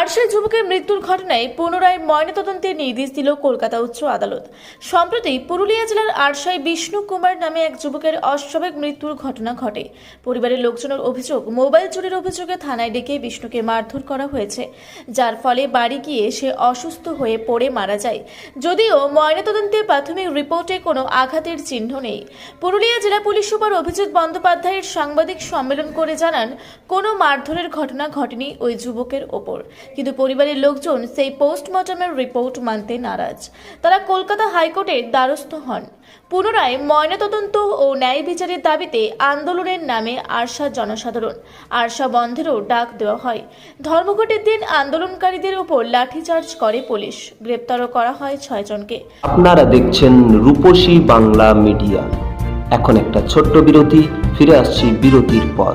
আরশায় যুবকের মৃত্যুর ঘটনায় পুনরায় ময়নাতদন্তের নির্দেশ দিল কলকাতা উচ্চ আদালত। সম্প্রতি পুরুলিয়া জেলার আরশায় বিষ্ণু কুমার নামে এক যুবকের অস্বাভাবিক মৃত্যুর ঘটনা ঘটে। পরিবারের লোকজনের অভিযোগ, মোবাইল চুরির অভিযোগে থানায় ডেকে বিষ্ণুকে মারধর করা হয়েছে। যার ফলে বাড়ি গিয়ে সে অসুস্থ হয়ে পড়ে মারা যায়। যদিও ময়নাতদন্তে প্রাথমিক রিপোর্টে কোনো আঘাতের চিহ্ন নেই। পুরুলিয়া জেলা পুলিশ সুপার অভিজিৎ বন্দ্যোপাধ্যায়ের সাংবাদিক সম্মেলন করে জানান, কোনো মারধরের ঘটনা ঘটেনি ওই যুবকের ওপর। কিন্তু পরিবারের লোকজন সেই পোস্টমর্টমের রিপোর্ট মানতে নারাজ। তারা কলকাতা হাইকোর্টের দ্বারস্থ হন। পুনরায় ময়নাতদন্ত ও ন্যায় বিচারের দাবিতে আন্দোলনের নামে আরশা জনসাধারণ, আরশা বন্ধেরও ডাক দেওয়া হয়। ধর্মঘটের দিন আন্দোলনকারীদের উপর লাঠিচার্জ করে পুলিশ। গ্রেপ্তারও করা হয় ছয়জনকে আপনারা দেখছেন রূপসী বাংলা মিডিয়া। এখন একটা ছোট্ট বিরতি, ফিরে আসছি বিরতির পর।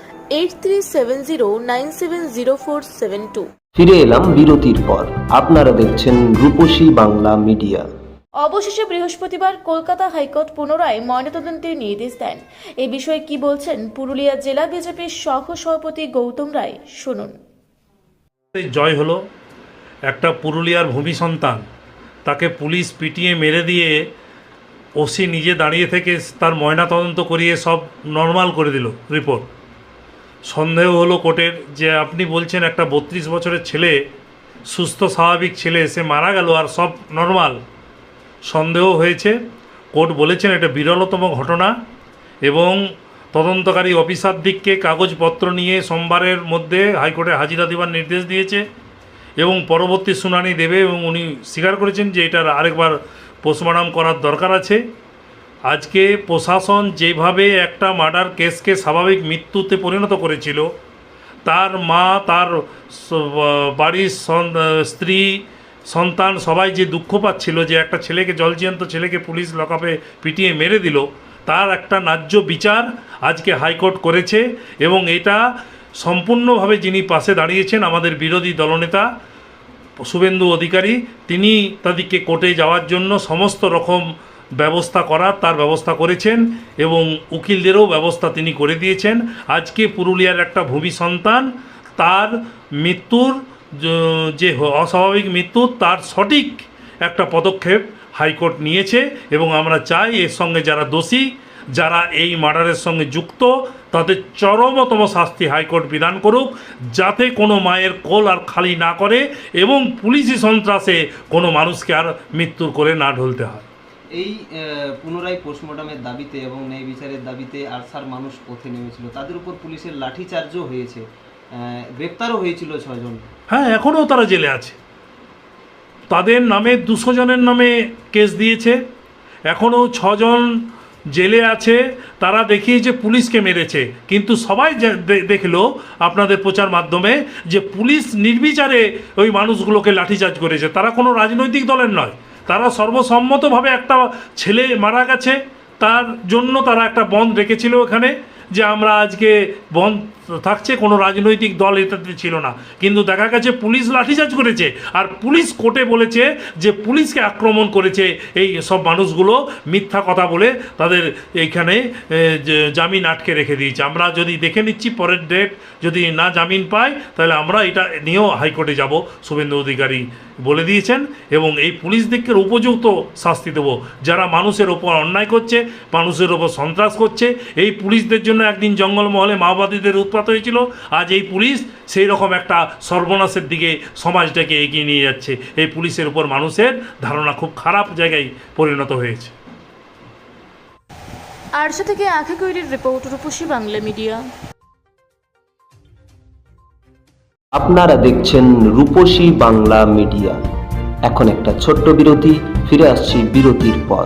eight three seven zero nine seven zero four seven two ফিরে এলাম বিরতির পর। আপনারা দেখছেন রূপসী বাংলা মিডিয়া। অবশেষে বৃহস্পতিবার কলকাতা হাইকোর্ট পুনরায় ময়নাতদন্তের নির্দেশ দেন। এ বিষয়ে কি বলছেন পুরুলিয়া জেলা বিজেপির সহ সভাপতি গৌতম রায় শুনুন। জয় হলো। একটা পুরুলিয়ার ভূমি সন্তান তাকে পুলিশ পিটিয়ে মেরে দিয়ে ওসি নিজে দাঁড়িয়ে থেকে তার ময়নাতদন্ত করিয়ে সব নর্মাল করে দিল রিপোর্ট। সন্দেহ হলো কোর্টের যে আপনি বলছেন একটা বত্রিশ বছরের ছেলে, সুস্থ, স্বাভাবিক ছেলে সে মারা গেল আর সব নর্মাল সন্দেহ হয়েছে, কোর্ট বলেছেন এটা বিরলতম ঘটনা এবং তদন্তকারী অফিসার দিককে কাগজপত্র নিয়ে সোমবারের মধ্যে হাইকোর্টে হাজিরা দেওয়ার নির্দেশ দিয়েছে এবং পরবর্তী শুনানি দেবে এবং উনি স্বীকার করেছেন যে এটার আরেকবার পোস্টমর্টম করার দরকার আছে। আজকে প্রশাসন যেভাবে একটা মার্ডার কেসকে স্বাভাবিক মৃত্যুতে পরিণত করেছিল, তার মা, তার বাড়ির স্ত্রী, সন্তান সবাই যে দুঃখ পাচ্ছিল যে একটা ছেলেকে জলজিয়ন্ত ছেলেকে পুলিশ লকআপে পিটিয়ে মেরে দিল, তার একটা ন্যায্য বিচার আজকে হাইকোর্ট করেছে এবং এটা সম্পূর্ণভাবে যিনি পাশে দাঁড়িয়েছেন আমাদের বিরোধী দলনেতা শুভেন্দু অধিকারী, তিনি তাদেরকে কোর্টে যাওয়ার জন্য সমস্ত রকম ব্যবস্থা করার তার ব্যবস্থা করেছেন এবং উকিলদেরও ব্যবস্থা তিনি করে দিয়েছেন। আজকে পুরুলিয়ার একটা ভূমি সন্তান, তার মৃত্যুর যে অস্বাভাবিক মৃত্যু, তার সঠিক একটা পদক্ষেপ হাইকোর্ট নিয়েছে এবং আমরা চাই এর সঙ্গে যারা দোষী, যারা এই মার্ডারের সঙ্গে যুক্ত, তাদের চরমতম শাস্তি হাইকোর্ট বিধান করুক, যাতে কোনো মায়ের কোল আর খালি না করে এবং পুলিশি সন্ত্রাসে কোনো মানুষকে আর মৃত্যুর করে না ঢলতে হয়। এই পুনরায় পোস্টমর্টমের দাবিতে এবং ন্যায় বিচারের দাবিতে আরসার মানুষ পথে নেমেছিল। তাদের উপর পুলিশের লাঠিচার্জও হয়েছে। গ্রেপ্তারও হয়েছিল ছজন হ্যাঁ এখনও তারা জেলে আছে। তাদের নামে দুশো জনের নামে কেস দিয়েছে। এখনও ছজন জেলে আছে। তারা দেখিয়েছে পুলিশকে মেরেছে। কিন্তু সবাই দেখল আপনাদের প্রচার মাধ্যমে যে পুলিশ নির্বিচারে ওই মানুষগুলোকে লাঠিচার্জ করেছে। তারা কোনো রাজনৈতিক দলের নয়। তারা সর্বসম্মতভাবে একটা ছেলে মারা গেছে। তার জন্য তারা একটা বন্ধ রেখেছিল ওখানে যে আমরা আজকে বন্ধ থাকছে, কোনো রাজনৈতিক দল এটাতে ছিল না। কিন্তু দেখা গেছে পুলিশ লাঠিচার্জ করেছে আর পুলিশ কোর্টে বলেছে যে পুলিশকে আক্রমণ করেছে এই সব মানুষগুলো মিথ্যা কথা বলে তাদের এইখানে জামিন আটকে রেখে দিয়েছে। আমরা যদি দেখে নিচ্ছি পরের ডেট যদি না জামিন পাই তাহলে আমরা এটা নিয়েও হাইকোর্টে যাব, শুভেন্দু অধিকারী বলে দিয়েছেন। এবং এই পুলিশ পুলিশদেরকে উপযুক্ত শাস্তি দেবো। যারা মানুষের ওপর অন্যায় করছে, মানুষের ওপর সন্ত্রাস করছে, এই পুলিশদের জন্য একদিন জঙ্গলমহলে মাওবাদীদের উৎপাত হয়েছিল। আজ এই পুলিশ সেই রকম একটা সর্বনাশের দিকে সমাজটাকে এগিয়ে নিয়ে যাচ্ছে। এই পুলিশের উপর মানুষের ধারণা খুব খারাপ জায়গায় পরিণত হয়েছে। আরশা থেকে আঁখা কৈরির রিপোর্ট রূপসী বাংলা মিডিয়া। আপনারা দেখছেন রূপসী বাংলা মিডিয়া। এখন একটা ছোট্ট বিরতি ফিরে আসছি বিরতির পর।